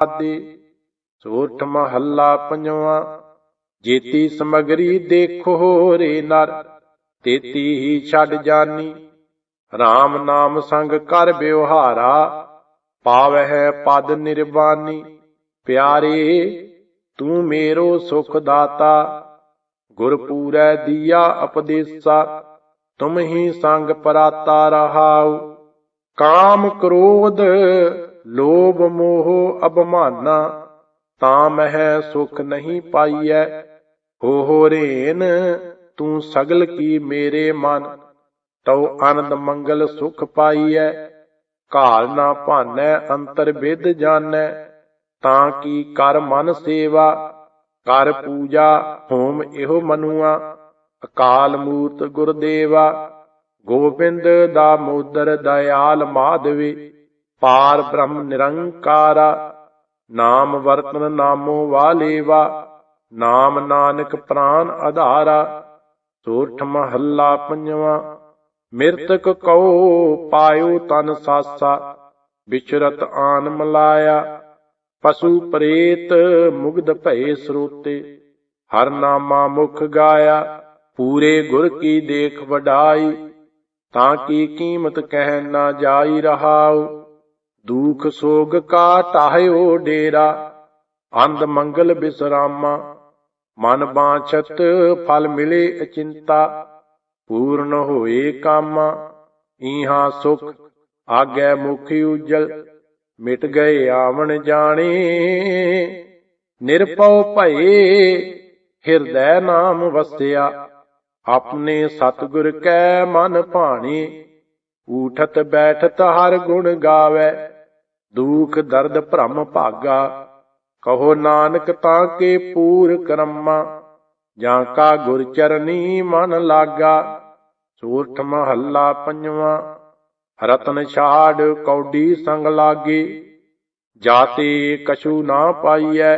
ਆਦੇ ਸੋਠ ਮਹੱਲਾ ਪੰਜਵਾ, ਜੇਤੀ ਸਮਗਰੀ ਦੇਖੋ ਰੇ ਨਰ, ਤੇਤੀ ਹੀ ਛੱਡ ਜਾਨੀ RAM ਨਾਮ ਸੰਗ ਕਰ ਬਿਵਹਾਰਾ ਪਾਵਹਿ ਪਦ ਨਿਰਵਾਨੀ, ਪਿਆਰੇ, ਤੂੰ ਮੇਰੋ ਸੁਖ ਦਾਤਾ ਗੁਰ ਦੀਆ ਉਪਦੇਸਾ, ਤੁਮ ਹੀ ਸੰਗ ਪਰਾਤਾ ਰਹਾਉ, ਕਾਮ ਕ੍ਰੋਧ ਲੋਭ ਮੋਹ ਅਭਮਾਨਾ, ਤਾਂ ਮਹਿ ਸੁਖ ਨਹੀਂ ਪਾਈਐ। ਹੋ ਹੋ ਰੇਨ, ਤੂੰ ਸਗਲ ਕੀ ਮੇਰੇ ਮਨ? ਤਉ ਆਨੰਦ ਮੰਗਲ ਸੁਖ ਪਾਈਐ। ਕਾਲ ਨਾ ਭਾਨੈ, ਅੰਤਰ ਵਿਦ ਜਾਣੈ। ਤਾਂ ਕੀ ਕਰ ਮਨ ਸੇਵਾ? ਕਰ ਪੂਜਾ, ਹੋਮ ਇਹੋ ਮਨੁਆ। ਅਕਾਲ ਮੂਰਤ ਗੁਰਦੇਵਾ। ਗੋਬਿੰਦ ਦਾ ਮੋਦਰ, ਦਇਆਲ ਮਾਧਵੇ। ਪਾਰ ਬ੍ਰਹਮ ਨਿਰੰਕਾਰਾ, ਨਾਮ ਵਰਤਨ ਨਾਮੋ ਵਾਲੇਵਾ, ਨਾਮ ਨਾਨਕ ਪ੍ਰਾਨ ਆਧਾਰਾ ਸੋਠ ਮਹੱਲਾ ਪੰਜਵਾ, ਮਿਰਤਕ ਕਉ ਪਾਇਓ ਤਨ ਸਾਸਾ, ਵਿਚਰਤ ਆਨ ਮਲਾਇਆ, ਪਸ਼ੂ ਪ੍ਰੇਤ ਮੁਗਦ ਭਏ ਸਰੋਤੇ, ਹਰ ਨਾਮਾ ਮੁਖ ਗਾਇਆ, ਪੂਰੇ ਗੁਰ ਕੀ ਦੇਖ ਵਡਾਈ, ਤਾਂ ਕੀ ਕੀਮਤ ਕਹਿ ਨਾ ਜਾਈ ਰਹਾਉ। ਦੁਖ ਸੋਗ ਕਾ ਟਾਹਿਓ ਡੇਰਾ, ਅੰਧ ਮੰਗਲ ਬਿਸਰਾਮਾ, ਮਨ ਬਾਛਤ ਫਲ ਮਿਲੇ ਅਚਿੰਤਾ, ਪੂਰਨ ਹੋਏ ਕੰਮ, ਈਹਾ ਸੁਖ, ਆਗੈ ਮੁਖ ਉਜਲ, ਮਿਟ ਗਏ ਆਵਣ ਜਾਣੇ। ਨਿਰਪਉ ਭਏ, ਹਿਰਦੈ ਨਾਮ ਵਸਿਆ, ਆਪਣੇ ਸਤਿਗੁਰ ਕੈ ਮਨ ਭਾਣੇ। ਊਠਤ ਬੈਠਤ ਹਰ ਗੁਣ ਗਾਵੇ, ਦੁਖ ਦਰਦ ਭ੍ਰਮ ਭਾਗਾ। ਕਹੋ ਨਾਨਕ ਤਾਂ ਕੇ ਪੂਰ ਕਰਮਾ, ਜਾਂ ਕਾ ਗੁਰ ਚਰਨੀ ਮਨ ਲਾਗਾ। ਸੂਰਠ ਮਹੱਲਾ ਪੰਜਵਾ, ਰਤਨ ਛਾੜ ਕੌਡੀ ਸੰਗ ਲਾਗੇ। ਜਾਤੇ ਕਛੂ ਨਾ ਪਾਈਐ,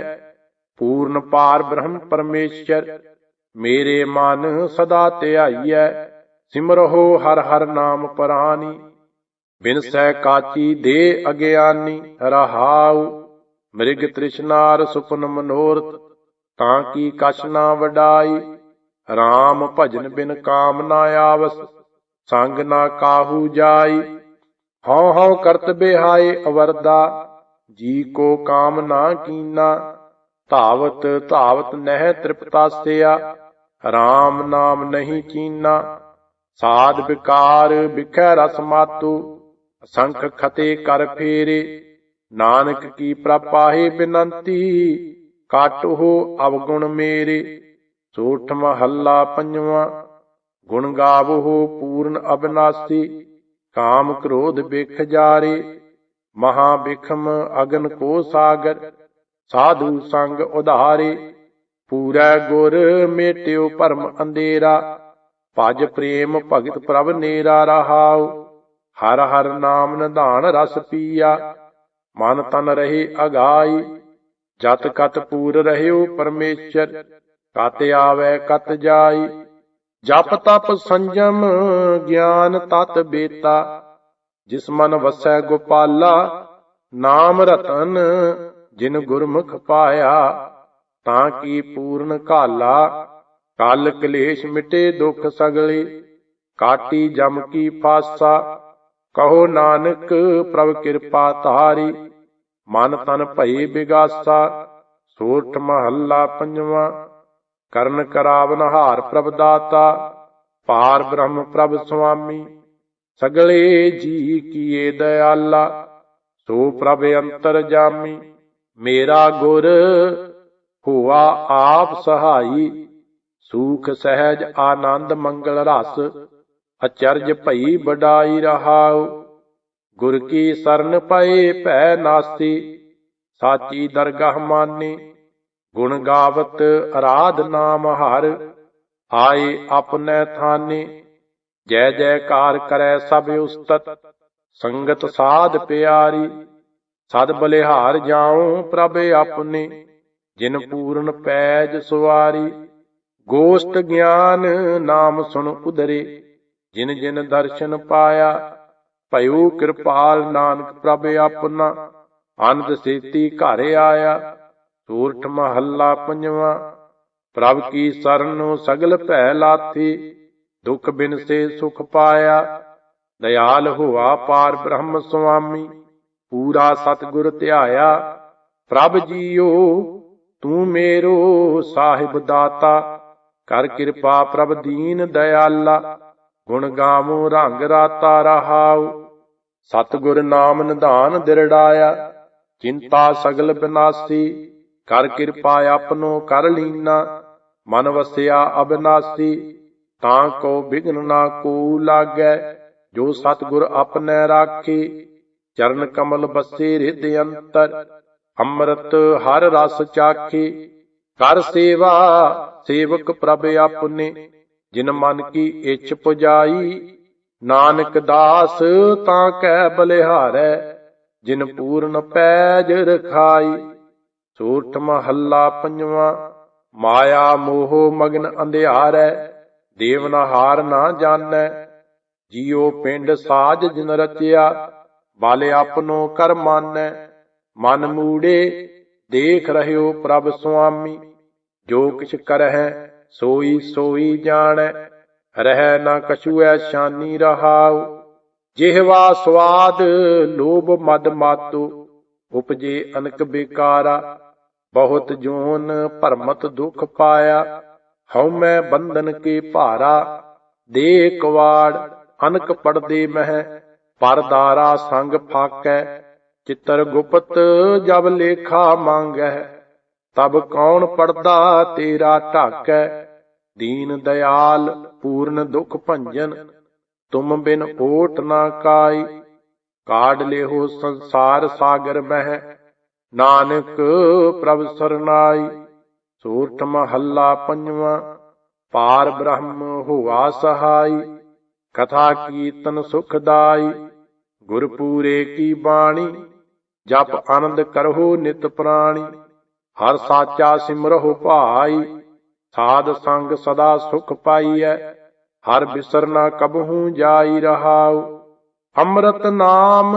ਪੂਰਨ ਪਾਰ ਬ੍ਰਹਮ ਪਰਮੇਸ਼ਰ, ਮੇਰੇ ਮਨ ਸਦਾ ਧਿਆਈਐ। ਸਿਮਰਹੁ ਹਰ ਹਰ ਨਾਮ ਪਰਾਨੀ, ਬਿਨ ਸਹਿ ਕਾਚੀ ਦੇ ਅਗਿਆਨੀ ਰਹਾਉ, ਮ੍ਰਿਗ ਤ੍ਰਿਸ਼ਨਾਰ ਸੁਪਨ ਮਨੋਰਥ, ਤਾਂ ਕੀ ਕਛ ਨਾ ਵਡਾਈ RAM ਭਜਨ ਬਿਨ ਕਾਮ ਨਾ ਆਵਸ, ਸੰਗ ਨਾ ਕਾਹੂ ਜਾਈ, ਹਉ ਹਉ ਕਰਤ ਬਿਹਾਏ ਅਵਰਦਾ, ਜੀ ਕੋ ਕਾਮ ਨਾ ਕੀਨਾ, ਧਾਵਤ ਧਾਵਤ ਨਹਿ ਤ੍ਰਿਪਤਾਸਿਆ RAM ਨਾਮ ਨਹੀਂ ਚੀਨਾ ਸਾਧ ਵਿਕਾਰ ਵਿਖੈ ਰਸ ਮਾਤੂ, ਅਸੰਖ ਖਤੇ ਕਰ ਫੇਰੇ। ਨਾਨਕ ਕੀ ਪ੍ਰਪਾਹੇ ਬਿਨੰਤੀ, ਕਾਟੋ ਅਵਗੁਣ ਮੇਰੇ। ਸੋਠ ਮਹੱਲਾ ਪੰਜਵਾ, ਗੁਣ ਗਾਵੋ ਪੂਰਨ ਅਬਨਾਸੀ। ਕਾਮ ਕ੍ਰੋਧ ਬਿਖ ਜਾਰੇ, ਮਹਾ ਬਿਖਮ ਅਗਨ ਕੋ ਸਾਗਰ। ਸਾਧੂ ਸੰਗ ਉਧਾਰੇ, ਪੂਰਾ ਗੁਰ ਮੇਟਿਓ ਭਰਮ ਅੰਧੇਰਾ। ਭਜ ਪ੍ਰੇਮ ਭਗਤ ਪ੍ਰਭ ਨੇਰਾ ਰਹਾਉ। ਹਰ ਹਰ ਨਾਮ ਨਿਧਾਨ ਰਸ ਪੀਆ। ਮਨ ਤਨ ਰਹੇ ਅਗਾਈ ਜਤ ਕਤ ਪੂਰ ਰਹਿਓ ਪਰਮੇਸ਼ਰ। ਕਤ ਆਵੇ ਕਤ ਜਾਈ। ਜਪ ਤਪ ਸੰਜਮ ਗਿਆਨ ਤਤ ਬੇਤਾ। ਜਿਸ ਮਨ ਵਸੈ ਗੋਪਾਲਾ, ਨਾਮ ਰਤਨ ਜਿਨ ਗੁਰਮੁਖ ਪਾਇਆ। ਤਾਂ ਕੀ ਪੂਰਨ ਘਾਲਾ ਕਲ ਕਲੇਸ਼ ਮਿਟੇ ਦੁਖ ਸਗਲੇ, ਕਾਟੀ ਜਮ ਕੀ ਫਾਸਾ, ਕਹੋ ਨਾਨਕ ਪ੍ਰਭ ਕਿਰਪਾ ਤਾਰੀ ਮਨ ਤਨ ਭਈ ਬਿਗਾਸਾ ਸੋਠ ਮਹੱਲਾ ਪੰਜਵਾਂ, ਕਰਨ ਕਰਾਵਨ ਹਾਰ ਪ੍ਰਭ ਦਾਤਾ ਪਾਰ ਬ੍ਰਹਮ ਪ੍ਰਭ ਸੁਆਮੀ, ਸਗਲੇ ਜੀ ਕੀਏ ਦਇਆਲਾ, ਸੋ ਪ੍ਰਭ ਅੰਤਰ ਜਾਮੀ, ਮੇਰਾ ਗੁਰ ਹੋਆ ਆਪ ਸਹਾਈ ਸੂਖ ਸਹਿਜ ਆਨੰਦ ਮੰਗਲ ਰਸ, ਅਚਰਜ ਭਈ ਵਡਾਈ ਰਹਾਉ। ਗੁਰ ਕੀ ਸਰਨ ਪਏ ਭੈ ਨਾਸੀ ਸਾਚੀ ਦਰਗਾਹ ਮਾਨੀ। ਗੁਣ ਗਾਵਤ ਅਰਾਧ ਨਾਮ ਹਰ, ਆਏ ਆਪਣੇ ਥਾਨੇ। ਜੈ ਜੈਕਾਰ ਕਰੈ ਸਭ ਉਸਤਤ, ਸੰਗਤ ਸਾਧ ਪਿਆਰੀ। ਸਦ ਬਲਿਹਾਰ ਜਾਉ ਪ੍ਰਭ ਆਪਣੇ ਜਿਨ ਪੂਰਨ ਪੈਜ ਸੁਵਾਰੀ। ਗੋਸ਼ਟ ਗਿਆਨ ਨਾਮ ਸੁਣ ਉਦਰੇ ਜਿਨ ਜਿਨ ਦਰਸ਼ਨ ਪਾਇਆ, ਭਇਓ ਕਿਰਪਾਲ ਨਾਨਕ ਪ੍ਰਭ ਆਪਣਾ ਅਨੰਦ ਸੇਤੀ ਘਰ ਆਇਆ, ਸੂਰਠ ਮਹੱਲਾ ਪੰਜਵਾਂ, ਪ੍ਰਭ ਕੀ ਸਰਨੁ ਸਗਲ ਭੈ ਲਾਥੀ, ਦੁਖ ਬਿਨ ਸੇ ਸੁਖ ਪਾਇਆ, ਦਇਆਲ ਹੋਆ ਪਾਰ ਬ੍ਰਹਮ ਸੁਆਮੀ, ਪੂਰਾ ਸਤਿਗੁਰ ਧਿਆਇਆ, ਪ੍ਰਭ ਜੀਓ ਤੂੰ ਮੇਰੋ ਸਾਹਿਬ ਦਾਤਾ ਕਰ ਕਿਰਪਾ ਪ੍ਰਭ ਦੀਨ ਦਇਆਲਾ, ਗੁਣ ਗਾਵੋ, ਰੰਗ ਰਾਤਾ ਰਹਾਉ। ਸਤਿਗੁਰ ਨਾਮ ਨਿਧਾਨ ਦਿਰੜਾਇਆ, ਚਿੰਤਾ ਸਗਲ ਬਿਨਾਸੀ। ਕਰ ਕਿਰਪਾ ਆਪਨੋ ਕਰ ਲੀਨਾ, ਮਨ ਵਸਿਆ ਅਬਨਾਸੀ। ਤਾਂ ਕੋ ਬਿਗਨ ਨਾ ਕੋ ਲਾਗੈ, ਜੋ ਸਤਿਗੁਰ ਆਪਣੈ ਰਾਖੇ। ਚਰਨ ਕਮਲ ਬਸੇ ਰਿਦ ਅੰਤਰ, ਅੰਮ੍ਰਿਤ ਹਰ ਰਸ ਚਾਖੇ। ਕਰ ਸੇਵਾ, ਸੇਵਕ ਪ੍ਰਭ ਆਪਨੇ ਜਿਨ ਮਨ ਕੀ ਇੱਛ ਪੁਜਾਈ, ਨਾਨਕ ਦਾਸ ਤਾਂ ਕਹਿ ਬਲਿਹਾਰੈ, ਜਿਨ ਪੂਰਨ ਪੈਜ ਰਖਾਈ। ਸੂਰਠ ਮਹੱਲਾ ਪੰਜਵਾਂ, ਮਾਇਆ ਮੋਹ ਮਗਨ ਅੰਧਿਆਰੈ ਦੇਵਨਾ ਹਾਰ ਨਾ ਜਾਣੈ। ਜੀਉ ਪਿੰਡ ਸਾਜ ਜਿਨ ਰਚਿਆ, ਬਾਲੇ ਆਪਨੋ ਕਰ ਮਾਨੈ। ਮਨ ਮੂੜੇ ਦੇਖ ਰਹਿਓ ਪ੍ਰਭ ਸੁਆਮੀ, ਜੋ ਕਿਛ ਕਰਹਿ, ਸੋਈ ਸੋਈ ਜਾਣੈ, ਰਹਿ ਨਾ ਕਛੂ ਸ਼ਾਨੀ ਰਹਾਉ। ਜਿਹਵਾ ਸਵਾਦ ਲੋਭ ਮਦ ਮਾਤੋ, ਉਪਜੇ ਅਨਕ ਬੇਕਾਰਾ। ਬਹੁਤ ਜੋਨ ਭਰਮਤ ਦੁਖ ਪਾਇਆ, ਹਉ ਮੈਂ ਬੰਧਨ ਕੇ ਭਾਰਾ। ਦੇ ਕਵਾੜ ਅਨਕ ਪੜਦੇ ਮਹਿ, ਪਰਦਾਰਾ ਸੰਗ ਫਾਕੈ ਚਿੱਤਰ ਗੁਪਤ ਜਬ ਲੇਖਾ ਮੰਗੈ, ਤਬ ਕੌਣ ਪੜਦਾ ਤੇਰਾ ਢਾਕੈ? ਦੀਨ ਦਇਆਲ ਪੂਰਨ ਦੁਖ ਭੰਜਨ, ਤੁਮ ਬਿਨ ਓਟ ਨਾ ਕਾਈ। ਕਾਢ ਲਿਓ ਸੰਸਾਰ ਸਾਗਰ ਮਹਿ ਨਾਨਕ ਪ੍ਰਭ ਸਰਨਾਈ ਸੂਰਠ ਮਹੱਲਾ ਪੰਜਵਾਂ, ਪਾਰ ਬ੍ਰਹਮ ਹੋਆ ਸਹਾਈ। ਕਥਾ ਕੀਰਤਨ ਸੁਖਦਾਈ ਗੁਰਪੂਰੇ ਕੀ ਬਾਣੀ ਜਪ ਆਨੰਦ ਕਰਹੁ ਨਿਤ ਪ੍ਰਾਣੀ, ਹਰ ਸਾਚਾ ਸਿਮਰਹੁ ਭਾਈ, ਸਾਧ ਸੰਗ ਸਦਾ ਸੁਖ ਪਾਈਐ, ਹਰ ਬਿਸਰਨਾ ਕਬਹੂ ਜਾਈ ਰਹਾਉ। ਅੰਮ੍ਰਿਤ ਨਾਮ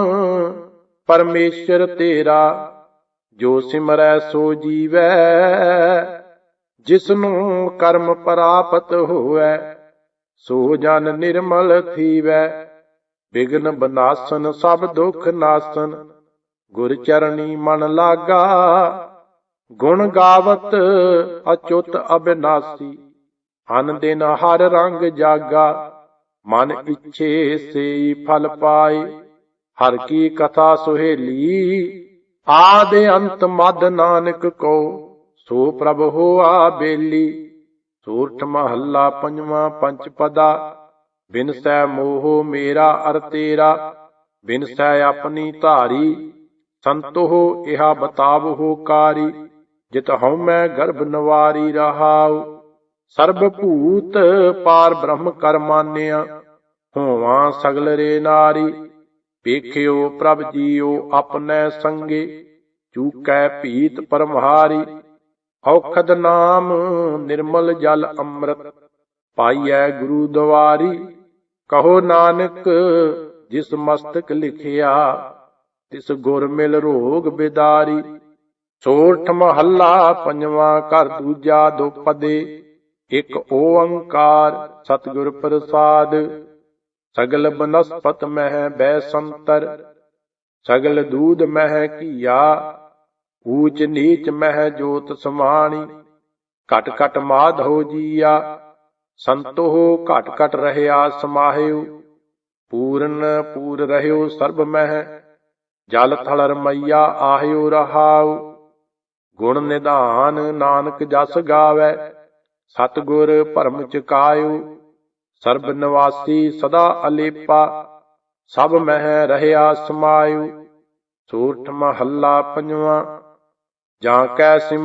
ਪਰਮੇਸ਼ਰ ਤੇਰਾ, ਜੋ ਸਿਮਰੈ ਸੋ ਜੀਵੈ, ਜਿਸਨੂੰ ਕਰਮ ਪ੍ਰਾਪਤ ਹੋਵੈ ਸੋ ਜਨ ਨਿਰਮਲ ਥੀਵੈ। ਬਿਗਨ ਬਨਾਸਨ ਸਭ ਦੁਖ ਨਾਸਨ ਗੁਰ ਚਰਣੀ ਮਨ ਲਾਗਾ, ਗੁਣ ਗਾਵਤ ਅਚੁੱਤ ਅਬਿਨਾਸੀ, ਅਨ ਦਿਨ ਹਰ ਰੰਗ ਜਾਗਾ, ਮਨ ਇੱਛੇ ਸੇਈ ਫਲ ਪਾਏ, ਹਰ ਕੀ ਕਥਾ ਸੁਹੇਲੀ, ਆਦ ਅੰਤ ਮਦ ਨਾਨਕ ਕੋ, ਸੋ ਪ੍ਰਭ ਹੋਆ ਬੇਲੀ, ਸੂਰਠ ਮਹੱਲਾ ਪੰਜਵਾਂ ਪੰਚ ਪਦਾ ਬਿਨਸੈ ਮੋਹ ਮੇਰਾ ਅਰ ਤੇਰਾ, ਬਿਨ ਬਿਨਸੈ ਆਪਣੀ ਧਾਰੀ ਸੰਤੋ ਇਹਾ ਬਤਾਵੋ ਕਾਰੀ, ਜਿਤ ਹਉ ਮੈਂ ਗਰਭ ਨਵਾਰੀ ਰਹਾਉ। ਸਰਬ ਭੂਤ ਪਾਰ ਬ੍ਰਹਮ ਕਰ ਮਾਨਿਆ, ਹੋਵਾਂ ਸਗਲ ਰੇ ਨਾਰੀ। ਵੇਖਿਓ ਪ੍ਰਭ ਜੀਓ ਆਪਣੈ ਸੰਗੇ, ਚੂਕੈ ਭੀਤ ਪਰਮਹਾਰੀ। ਔਖਦ ਨਾਮ ਨਿਰਮਲ ਜਲ ਅੰਮ੍ਰਿਤ, ਪਾਈਐ ਗੁਰੂ ਦਵਾਰੀ। ਕਹੋ ਨਾਨਕ, ਜਿਸ ਮਸਤਕ ਲਿਖਿਆ ਤਿਸ ਗੁਰ ਮਿਲ ਰੋਗ ਬਿਦਾਰੀ, ਸੋਠ ਮਹੱਲਾ ਪੰਜਵਾਂ ਘਰ ਦੂਜਾ ਦੁਪਦੇ, ਇੱਕ ਓੰਕਾਰ ਸਤਿਗੁਰ ਪ੍ਰਸਾਦ, ਸਗਲ ਬਨਸਪਤ ਮਹਿ ਬੈ ਸੰਤਰ ਸਗਲ ਦੂਧ ਮਹਿ ਕੀਆ ਊਚ ਨੀਚ ਮਹਿ ਜੋਤ ਸਮਾਣੀ, ਘਟ ਘਟ ਮਾਧੋ ਜੀਆ, ਸੰਤੋ ਘਟ ਘਟ ਰਹਿਆ ਸਮਾਹਿਓ, ਪੂਰਨ ਪੂਰ ਰਹਿਓ ਸਰਬ ਮਹਿ ਜਲ ਥਲ ਰਮਈਆ ਆਹਿਓ ਰਹਾਉ, ਗੁਣ ਨਿਧਾਨ ਨਾਨਕ ਜਸ ਗਾਵੇ, ਸਤਗੁਰ ਭਰਮ ਚਕਾਇਓ, ਸਰਬ ਨਿਵਾਸੀ ਸਦਾ ਅਲੇਪਾ, ਸਭ ਮਹਿ ਰਹਿਆ ਸਮਾਇਓ, ਸੂਰਠ ਮਹੱਲਾ ਪੰਜਵਾਂ, ਜਾਂ ਕੈ ਸਿਮ